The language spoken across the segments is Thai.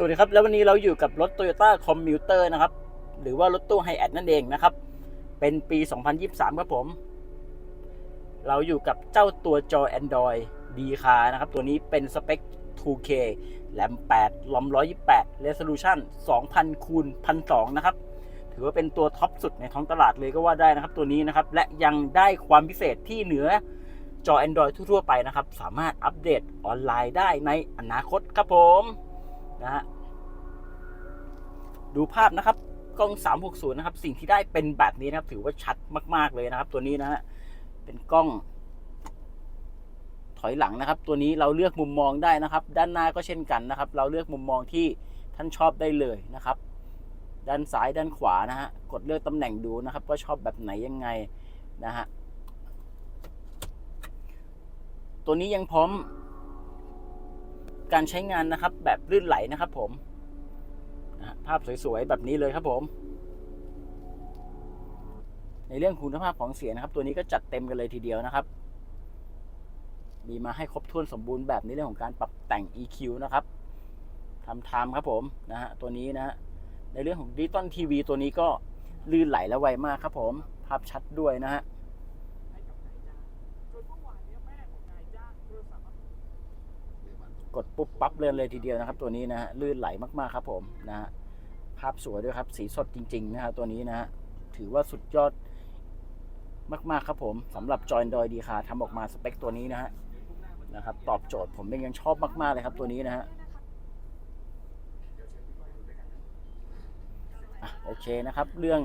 สวัสดีครับ แล้ววันนี้เราอยู่กับรถ Toyota Commuter นะครับ หรือว่ารถตู้ไฮแอดนั่นเองนะครับ เป็นปี 2023 ครับผม เราอยู่กับเจ้าตัวจอ Android D คานะครับ ตัวนี้เป็นสเปค 2K แรม8 ลอม 128 Resolution 2000คูณ1002นะครับ ถือว่าเป็นตัวท็อปสุดในท้องตลาดเลยก็ว่าได้นะครับ ตัวนี้นะครับ และยังได้ความพิเศษที่เหนือจอ Android ทั่วๆไปนะครับ สามารถอัปเดตออนไลน์ได้ในอนาคตครับผมนะฮะ ดูภาพนะครับกล้อง 360 นะครับ สิ่งที่ได้เป็นแบบนี้นะครับ ถือว่าชัดมาก ๆ เลยนะครับ ตัวนี้นะฮะเป็นกล้อง ถอยหลังนะครับ ตัวนี้เราเลือกมุมมองได้นะครับ ด้านหน้าก็เช่นกันนะครับ เราเลือกมุมมองที่ท่านชอบได้เลยนะครับ ด้านซ้ายด้านขวานะฮะกดเลือกตำแหน่งดูนะครับว่าชอบแบบไหนยังไงนะฮะตัวนี้ยังพร้อมการใช้งานนะครับ แบบลื่นไหลนะครับผม ภาพสวยๆ แบบนี้เลยครับผม ในเรื่องคุณภาพของเสียงนะครับ ตัวนี้ก็จัดเต็มกันเลยทีเดียวนะครับ มีมาให้ครบถ้วนสมบูรณ์แบบในเรื่องของการปรับแต่ง EQ นะครับทำไทม์ครับผมนะฮะตัวนี้นะฮะในเรื่องของดิจิตอลทีวีตัวนี้ก็ลื่นไหลและไวมากครับผม ภาพชัดด้วยนะฮะให้กับนายจ้างจนเมื่อวานเนี้ยแม่ของนายจ้างโทรศัพท์มากดปุ๊บปั๊บเลยเลยทีเดียวนะครับ ตัวนี้นะฮะลื่นไหลมากๆครับผมนะฮะ ภาพสวยด้วยครับ สีสดจริง ๆ นะครับตัวนี้นะฮะถือว่าสุดยอดมาก ๆ ครับผมสำหรับจอยดอยดีคาทำออกมาสเปคตัวนี้นะฮะนะครับ ตอบโจทย์ผมเองยังชอบมาก ๆ เลยครับตัวนี้นะฮะอะโอเคนะครับ เรื่อง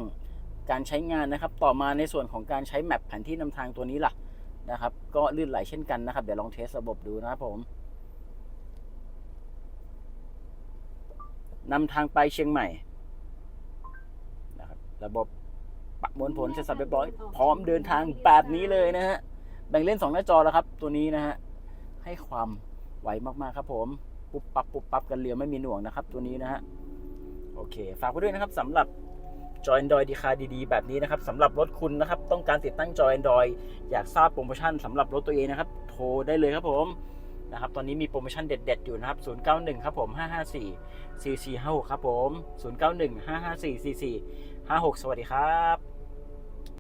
การใช้งานนะครับ ต่อมาในส่วนของการใช้แมปแผนที่นำทางตัวนี้ล่ะนะครับ ก็ลื่นไหลเช่นกันนะครับ เดี๋ยวลองเทสระบบดูนะครับผม นำทางไปเชียงใหม่นะครับระบบประมวลผลเสร็จสับเรียบร้อย พร้อมเดินทางแบบนี้เลยนะฮะแบ่งเล่น 2 หน้าจอแล้วครับ ตัวนี้นะฮะให้ความไวมากๆครับผม ปุ๊บปั๊บปุ๊บปั๊บกันเรียวไม่มีหน่วงนะครับ ตัวนี้นะฮะโอเค ฝากไว้ด้วยนะครับสำหรับจอ Android ดีคาดีๆ แบบนี้นะครับสำหรับรถคุณนะครับ ต้องการติดตั้งจอ Android อยากทราบโปรโมชั่นสำหรับรถตัวเองนะครับ โทรได้เลยครับผม นะครับ ตอนนี้มีโปรโมชั่นเด็ด ๆ อยู่นะครับ 091 ครับผม 554 4456 ครับผม 091 554 4456 สวัสดีครับ